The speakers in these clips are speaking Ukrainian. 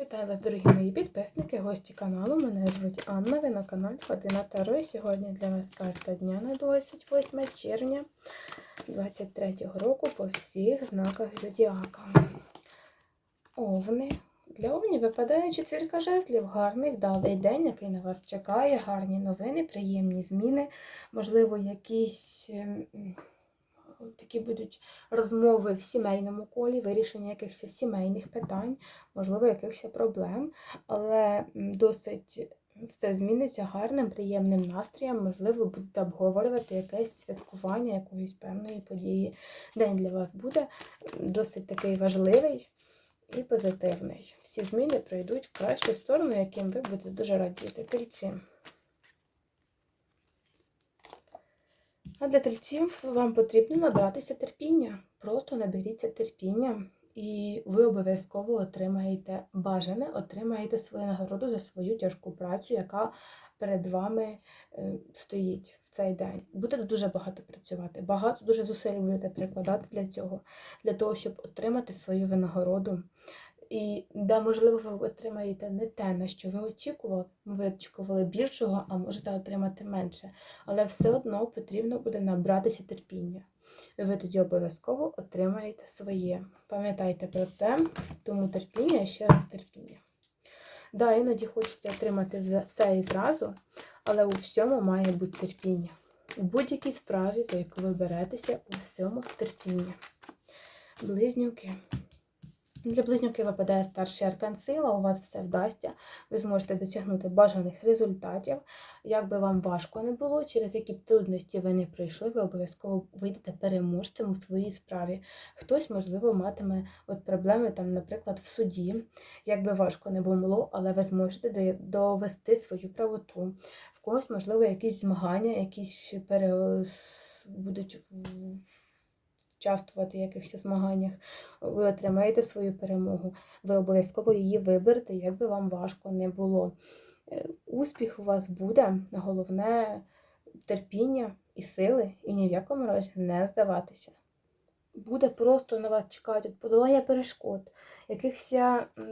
Вітаю вас, дорогі мої підписники, гості каналу. Мене звуть Анна, ви на каналі Ходина Таро. Сьогодні для вас карта дня на 28 червня 23 року по всіх знаках Зодіака. Овни. Для овнів випадає четвірка жезлів. Гарний вдалий день, який на вас чекає, гарні новини, приємні зміни, можливо, якісь. Такі будуть розмови в сімейному колі, вирішення якихось сімейних питань, можливо, якихось проблем, але досить все зміниться гарним, приємним настроєм. Можливо, будете обговорювати якесь святкування якоїсь певної події. День для вас буде досить такий важливий і позитивний. Всі зміни пройдуть в кращу сторону, яким ви будете дуже радіти. Тельці. А для тельців вам потрібно набратися терпіння. Просто наберіться терпіння, і ви обов'язково отримаєте бажане, отримаєте свою нагороду за свою тяжку працю, яка перед вами е, стоїть в цей день. Будете дуже багато працювати, багато дуже зусиль будете прикладати для цього, для того, щоб отримати свою винагороду. І да, можливо, ви отримаєте не те, на що ви очікували. Ви очікували більшого, а можете отримати менше. Але все одно потрібно буде набратися терпіння. Ви тоді обов'язково отримаєте своє. Пам'ятайте про це, тому терпіння ще раз терпіння. Да, іноді хочеться отримати все і зразу, але у всьому має бути терпіння. У будь-якій справі, за яку ви беретеся, у всьому терпіння. Близнюки. Для близнюків випадає старший аркан сила, у вас все вдасться, ви зможете досягнути бажаних результатів. Як би вам важко не було, через які б трудності ви не пройшли, ви обов'язково вийдете переможцем у своїй справі. Хтось, можливо, матиме от проблеми, там, наприклад, в суді. Як би важко не було, але ви зможете довести свою правоту. В когось, можливо, якісь змагання, якісь пере... будуть участвувати в якихось змаганнях, ви отримаєте свою перемогу. Ви обов'язково її виберете, як би вам важко не було. Е, Успіх у вас буде, головне терпіння і сили, і ні в якому разі не здаватися. Буде просто на вас чекати подолання перешкод, якихось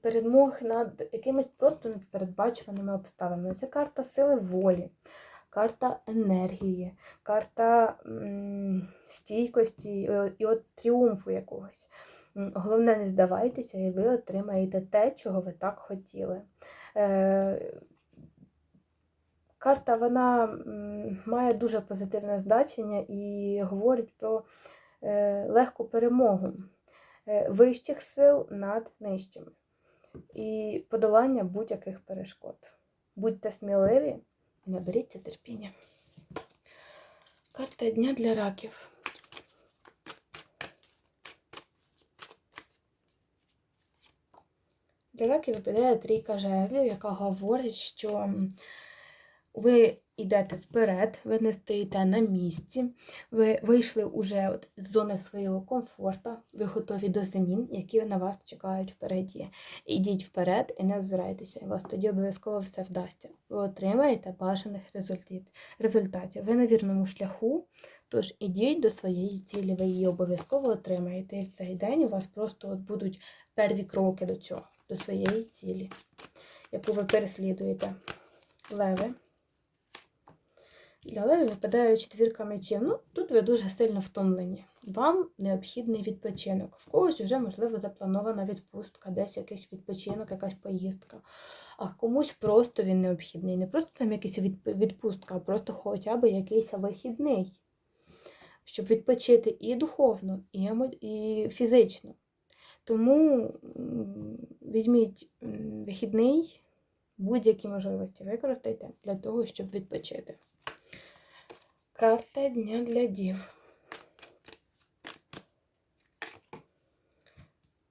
перемог над якимись просто непередбачуваними обставинами. Це карта сили волі, карта енергії, карта стійкості і, от тріумфу якогось. Головне, не здавайтеся, і ви отримаєте те, чого ви так хотіли. Е, Карта вона має дуже позитивне значення і говорить про е, легку перемогу е, вищих сил над нижчими і подолання будь-яких перешкод. Будьте сміливі наберіться терпіння. Карта дня для раків. Для раків випадає трійка жезлів, яка говорить, що ви йдете вперед, ви не стоїте на місці, ви вийшли уже от з зони свого комфорту, ви готові до змін, які на вас чекають впереді. Ідіть вперед і не озирайтеся, і вас тоді обов'язково все вдасться. Ви отримаєте бажаних результат- результатів. Ви на вірному шляху, тож ідіть до своєї цілі, ви її обов'язково отримаєте. І в цей день у вас просто от будуть перві кроки до цього, до своєї цілі, яку ви переслідуєте. Леви. Для випадає четвірка мечів. Ну, тут ви дуже сильно втомлені. Вам необхідний відпочинок. В когось вже, можливо, запланована відпустка, десь якийсь відпочинок, якась поїздка. А комусь просто він необхідний. Не просто там якийсь відпустка, а просто хоча б якийсь вихідний. Щоб відпочити і духовно, і, емо... і фізично. Тому візьміть вихідний, будь-які можливості використайте для того, щоб відпочити. Карта дня для дів.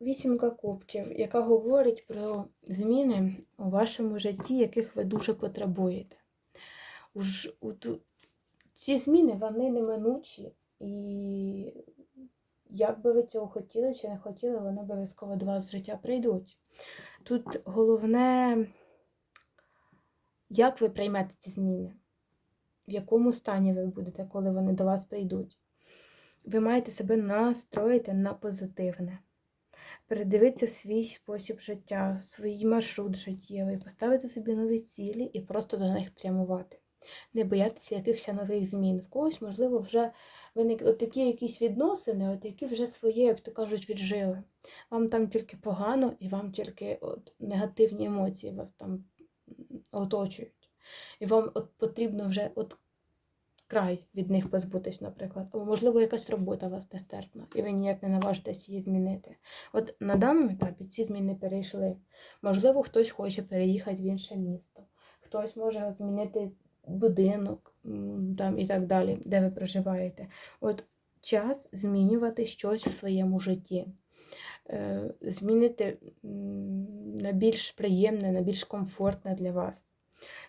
Вісімка кубків, яка говорить про зміни у вашому житті, яких ви дуже потребуєте. Уж, у ці зміни вони неминучі, і як би ви цього хотіли чи не хотіли, вони обов'язково до вас в життя прийдуть. Тут головне, як ви приймете ці зміни в якому стані ви будете, коли вони до вас прийдуть. Ви маєте себе настроїти на позитивне. передивитися свій спосіб життя, свій маршрут життєвий, поставити собі нові цілі і просто до них прямувати. Не боятися якихось нових змін. В когось, можливо, вже виникли от такі якісь відносини, от які вже своє, як то кажуть, віджили. Вам там тільки погано, і вам тільки от негативні емоції вас там оточують. І вам от потрібно вже от край від них позбутись, наприклад. Або, можливо, якась робота вас нестерпна, і ви ніяк не наважитесь її змінити. От на даному етапі ці зміни перейшли. Можливо, хтось хоче переїхати в інше місто, хтось може змінити будинок там, і так далі, де ви проживаєте. От час змінювати щось в своєму житті. Е, змінити на більш приємне, на більш комфортне для вас.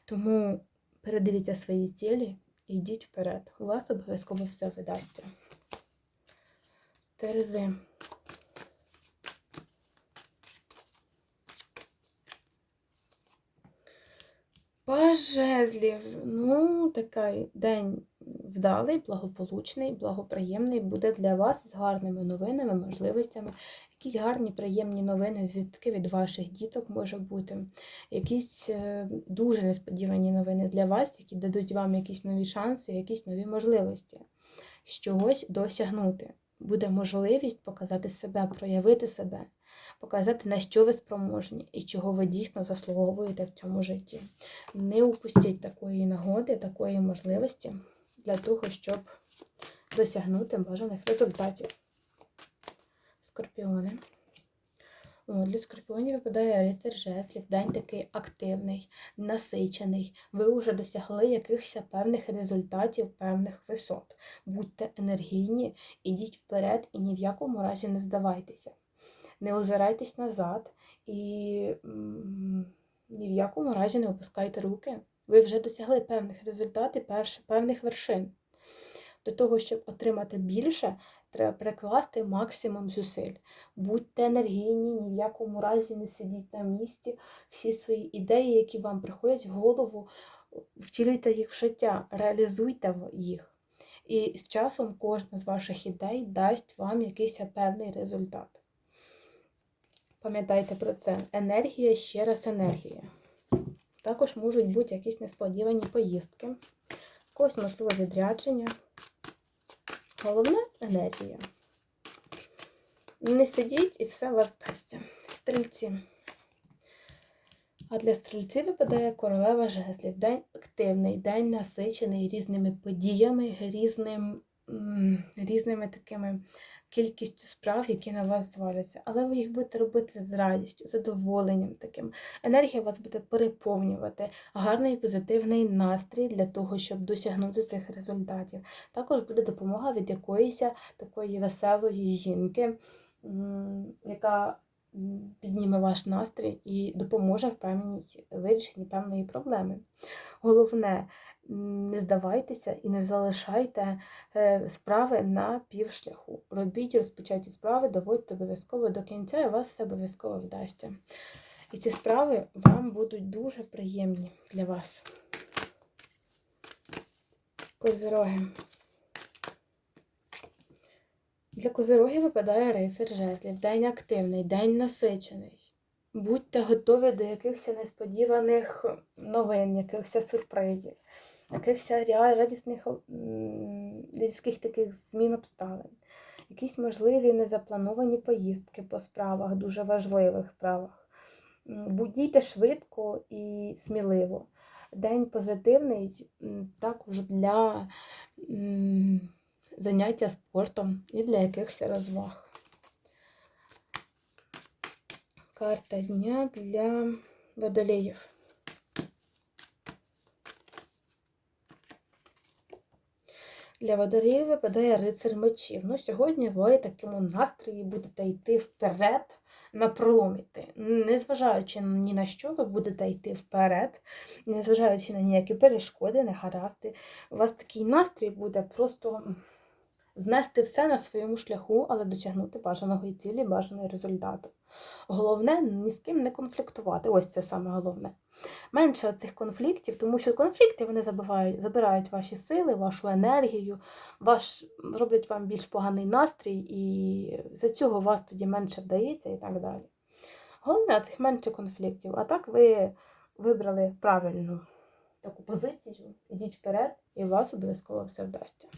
Тому передивіться свої цілі і йдіть вперед. У вас обов'язково все видасться. Терези. Паж жезлів. Ну, такий день вдалий, благополучний, благоприємний буде для вас з гарними новинами, можливостями. Якісь гарні, приємні новини, звідки від ваших діток може бути. Якісь е, дуже несподівані новини для вас, які дадуть вам якісь нові шанси, якісь нові можливості, чогось досягнути. Буде можливість показати себе, проявити себе, показати, на що ви спроможні і чого ви дійсно заслуговуєте в цьому житті. Не упустіть такої нагоди, такої можливості для того, щоб досягнути бажаних результатів. Скорпіони. Для скорпіонів випадає рицар жеслів, день такий активний, насичений. Ви вже досягли якихось певних результатів, певних висот. Будьте енергійні, ідіть вперед і ні в якому разі не здавайтеся. Не озирайтесь назад і ні в якому разі не опускайте руки. Ви вже досягли певних результатів, певних вершин. Для того, щоб отримати більше, треба прикласти максимум зусиль. Будьте енергійні, ні в якому разі не сидіть на місці. Всі свої ідеї, які вам приходять в голову, втілюйте їх в життя, реалізуйте їх. І з часом кожна з ваших ідей дасть вам якийсь певний результат. Пам'ятайте про це. Енергія ще раз енергія. Також можуть бути якісь несподівані поїздки, когось можливо відрядження. Головне енергія. Не сидіть і все у вас вдасться. Стрільці. А для стрільців випадає королева жезлів. День активний, день насичений різними подіями, різним, різними такими кількістю справ, які на вас зваляться. Але ви їх будете робити з радістю, задоволенням таким. Енергія вас буде переповнювати, гарний позитивний настрій для того, щоб досягнути цих результатів. Також буде допомога від якоїсь такої веселої жінки, яка підніме ваш настрій і допоможе в певній вирішенні певної проблеми. Головне, не здавайтеся і не залишайте е, справи на півшляху. Робіть розпочаті справи, доводьте обов'язково до кінця, і вас все обов'язково вдасться. І ці справи вам будуть дуже приємні для вас. Козироги. Для козирогів випадає рейсер жезлів. День активний, день насичений. Будьте готові до якихось несподіваних новин, якихось сюрпризів, якихось радісних різких таких змін обставин, якісь можливі незаплановані поїздки по справах, дуже важливих справах. Будьте швидко і сміливо. День позитивний також для заняття спортом і для якихось розваг. Карта дня для водолеїв. Для водолеїв випадає рицар мечів. Ну, Сьогодні ви такому настрої будете йти вперед, напроломіти. Незважаючи ні на що, ви будете йти вперед, незважаючи на ніякі перешкоди, негаразди. У вас такий настрій буде просто знести все на своєму шляху, але досягнути бажаного і цілі, бажаного результату. Головне ні з ким не конфліктувати. Ось це саме головне. Менше цих конфліктів, тому що конфлікти вони забирають, забирають ваші сили, вашу енергію, ваш, роблять вам більш поганий настрій, і за цього вас тоді менше вдається і так далі. Головне, цих менше конфліктів. А так ви вибрали правильну таку позицію, ідіть вперед, і у вас обов'язково все вдасться.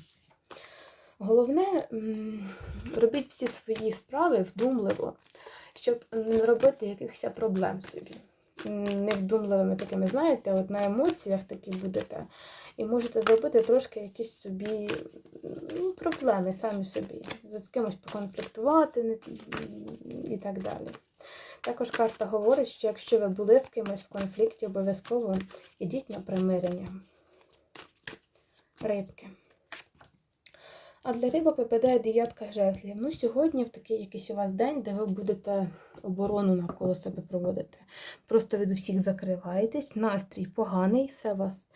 Головне, робіть всі свої справи вдумливо, щоб не робити якихось проблем собі. Невдумливими такими, знаєте, от на емоціях такі будете, і можете зробити трошки якісь собі ну, проблеми самі собі. З кимось поконфліктувати і так далі. Також карта говорить, що якщо ви були з кимось в конфлікті, обов'язково йдіть на примирення. Рибки. А для рибок випадає дев'ятка жезлів. Ну, сьогодні в такий якийсь у вас день, де ви будете оборону навколо себе проводити. Просто від усіх закриваєтесь, настрій поганий, все вас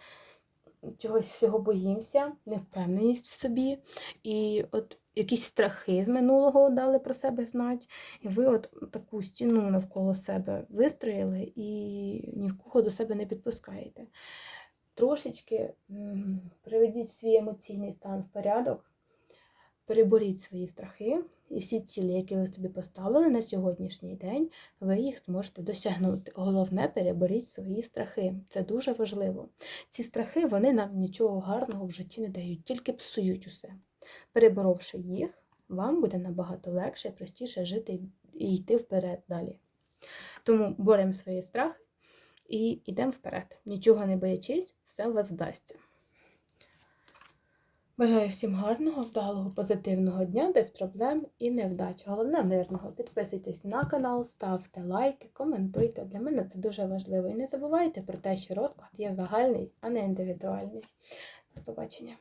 чогось всього боїмося, невпевненість в собі. І от якісь страхи з минулого дали про себе знати. І ви от таку стіну навколо себе вистроїли і ні в кого до себе не підпускаєте. Трошечки приведіть свій емоційний стан в порядок, переборіть свої страхи, і всі цілі, які ви собі поставили на сьогоднішній день, ви їх зможете досягнути. Головне, переборіть свої страхи. Це дуже важливо. Ці страхи вони нам нічого гарного в житті не дають, тільки псують усе. Переборовши їх, вам буде набагато легше і простіше жити і йти вперед далі. Тому боремо свої страхи і йдемо вперед. Нічого не боячись, все у вас вдасться. Бажаю всім гарного, вдалого, позитивного дня, без проблем і невдач. Головне мирного. Підписуйтесь на канал, ставте лайки, коментуйте. Для мене це дуже важливо. І не забувайте про те, що розклад є загальний, а не індивідуальний. До побачення.